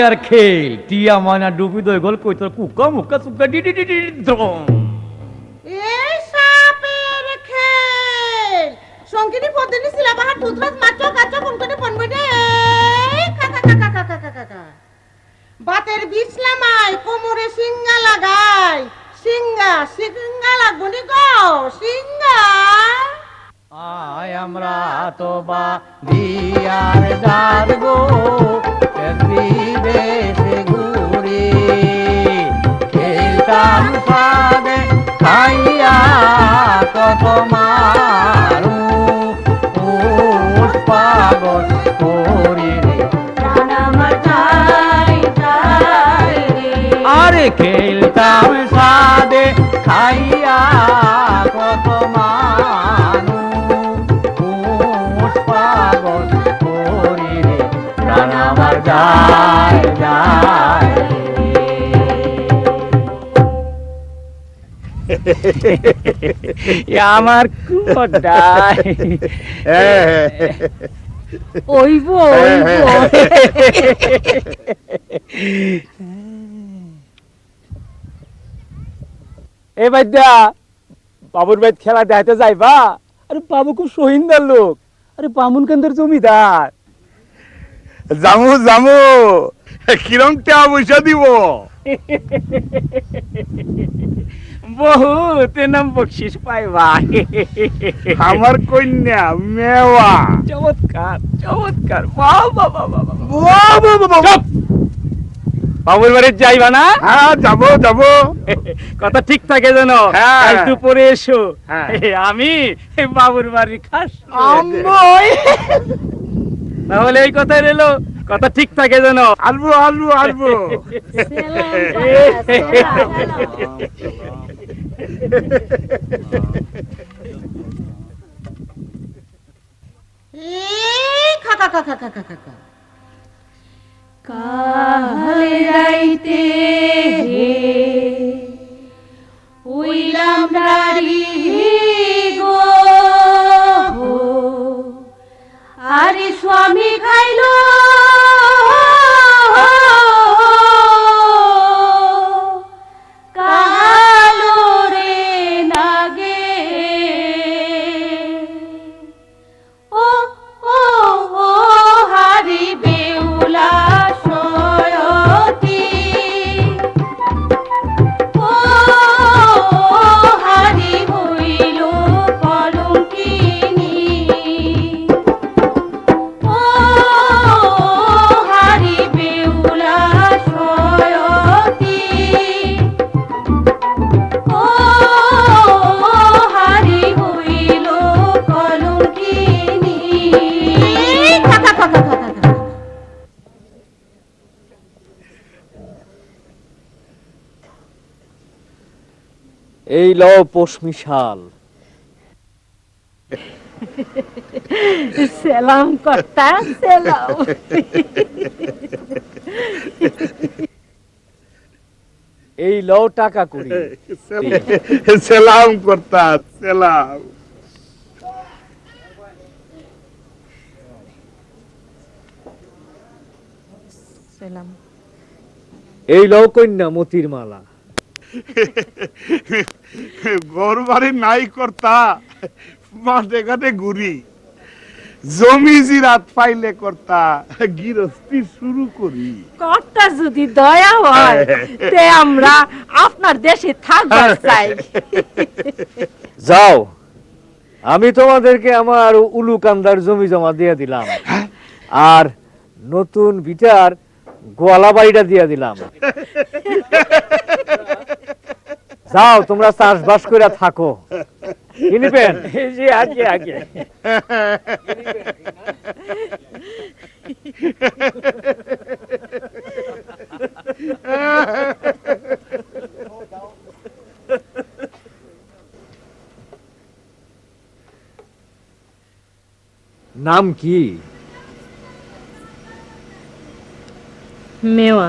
দেয়ার খেল টিয়া মানা ডুবি দই গল কই তোর কুকা মুকা সুকা ডি ডি ডি ডি দ্রং এই সাপের খেল। সঙ্গিনী পদিনী শিলা বাহার কাকা কাকা কাকা কাকা বাতের বিছলামাই কোমরে সিঙ্গা লাগাই সিঙ্গা সিঙ্গা লাগবনি গো সিঙ্গা আয় আমরা তো বা দিয়ার দার গো। করি রে। আরে খেলতাম সাদে খাইয়া কত মানুষ পাগল করি রে। আমার যায় যায় আমার ওইব ওইব এ বাইদা বাবুর বাইত খেলা দেখাতে যাইবা? আরে বাবু খুব সহিন্দার লোক। আরে বামুন কেন্দ্রের জমিদার। জামু জামু কিরম টাকা পয়সা দিব? বহুত নাম বকশিস পাইবা আমার কন্যা মেওয়া। চমৎকার চমৎকার। বাহ বাহ বাহ বাহ, বাহ। বাহ, বাহ, বাহ, বাহ। চুপ! বাবুর বাড়ির যাইবা না? হ্যাঁ যাব যাব। কথা ঠিক থাকে যেন। হ্যাঁ। কাল দুপুরে এসো। হ্যাঁ। আমি বাবুর বাড়ির খাস। তাহলে এই কথাই রইল। কথা ঠিক থাকে যেন। আলবো আলবো আলবো। কালে রাইতে হে? উইলাম নারী গো আরে স্বামী খাইল এই ল পশমি শাল সেলাম কর্তা সেলাম। এই ল টাকা করি। সেলাম করতা সেলাম। সেলাম। এই ল কন্যা মতির মালা। ঘর বাড়ি নাই কর্তা মাঠে ঘাটে ঘুরি। জমি জিরাত পাইলে করতা গৃহস্থী শুরু করি। কর্তা যদি দয়া হয় তে আমরা আপনার দেশে থাকবার চাই। যাও আমি তোমাদেরকে আমার উলুকান্দার জমি জমা দিয়ে দিলাম। আর নতুন বিটার গোয়ালা বাড়িটা দিয়ে দিলাম। যাও তোমরা চাষবাস করে থাকো। কিনবেন জি আগে আগে। নাম কি? মেওয়া।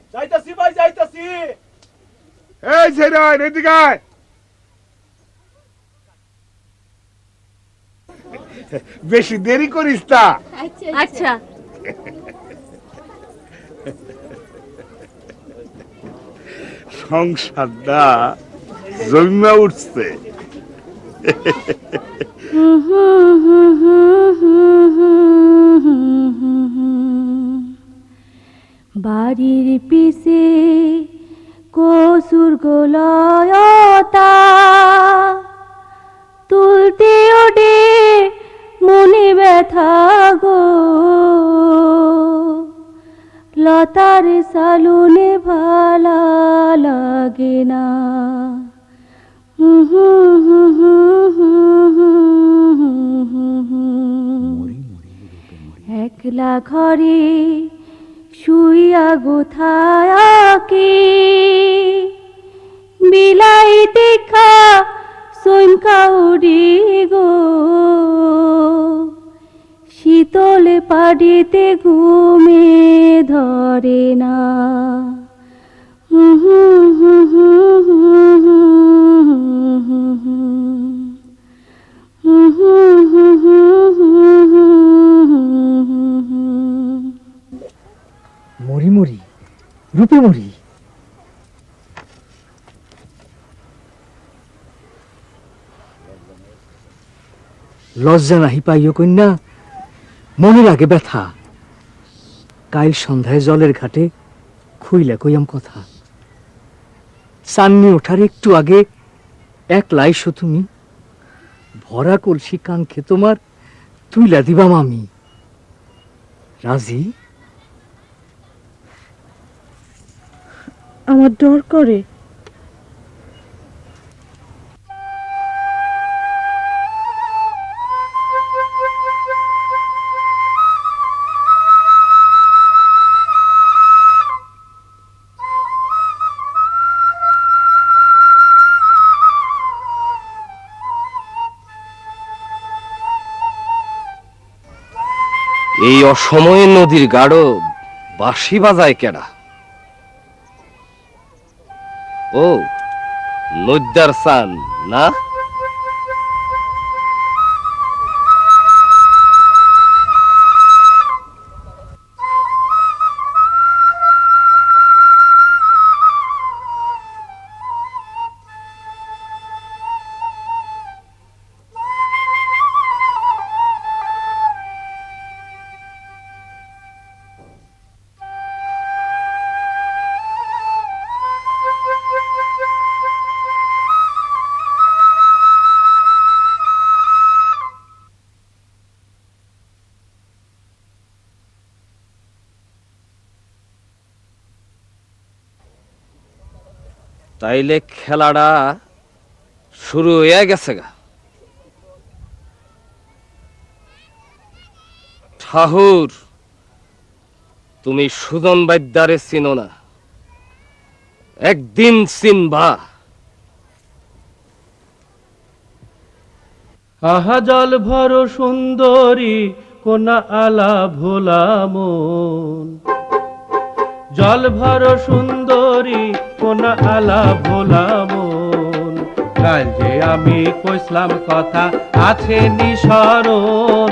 যাইতাছি ভাই যাইতাছি। এই ছেড়ান এদিকে বেশি দেরি করিস তা আচ্ছা, আচ্ছা।, আচ্ছা। সংসার দা জমিয়া উঠছে। হুম হুম হুম হুম হুম। বাড়ির পিছে কসুর গোলয়তা তুলতে ওডে মনে ব্যথা গো। লতার সালুনে ভালা লাগে না। একলা ঘরে শুইয়া গুথায়াকে বিলাইতে খা সৈন কাউরি গো শীতল পাড়িতে ঘুমে ধরে না Mm-hmm. মরি মরি রূপে মরি লজ্জা নাহি পাইও কন্যা মনে লাগে ব্যথা। কাইল সন্ধ্যায় জলের ঘাটে খুইলা কইয়াম কথা। চাননি ওঠার একটু আগে এক লাইশো তুমি, ভরা কলসি কাঙ্ক্ষে তোমার তুইলা দিবাম আমি। রাজি? আমার ডর করে। এই অসময়ে নদীর গাঢ় বাঁশি বাজায় কেডা? ও নদ্যার সান না তাইলে খেলাটা শুরু হয়ে গেছে গা। ঠাহুর, তুমি সুজন বাদ্যারে চিনো না। একদিন চিনবা। আহা জল ভর সুন্দরী, কোনা আলা ভোলা মন। জল ভর সুন্দরী কোন আলা ভোলা মন। কাল যে আমি কইসলাম কথা আছে নিসরণ।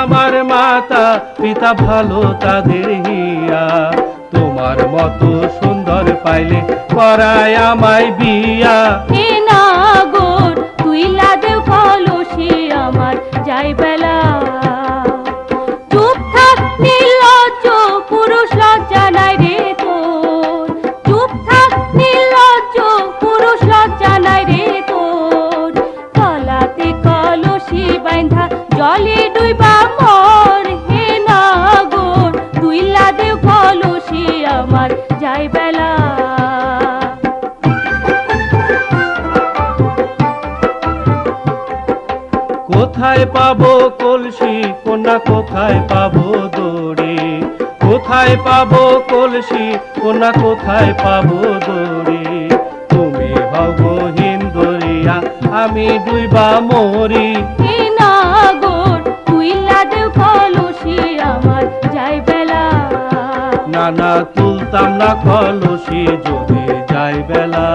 আমার মাতা পিতা ভালো তাদের হিয়া। তোমার মতো সুন্দর পাইলে করায় আমায় বিয়া। বা মর কোথায় পাবো কলসি, কোনা কোথায় পাবো দড়ি? কোথায় পাবো কলসি, কোনা কোথায় পাবো দড়ি? তুমি হব হিন্দরিয়া, আমি দুইবা মরি। না তুলতাম না কলসি যদি যাই বেলা।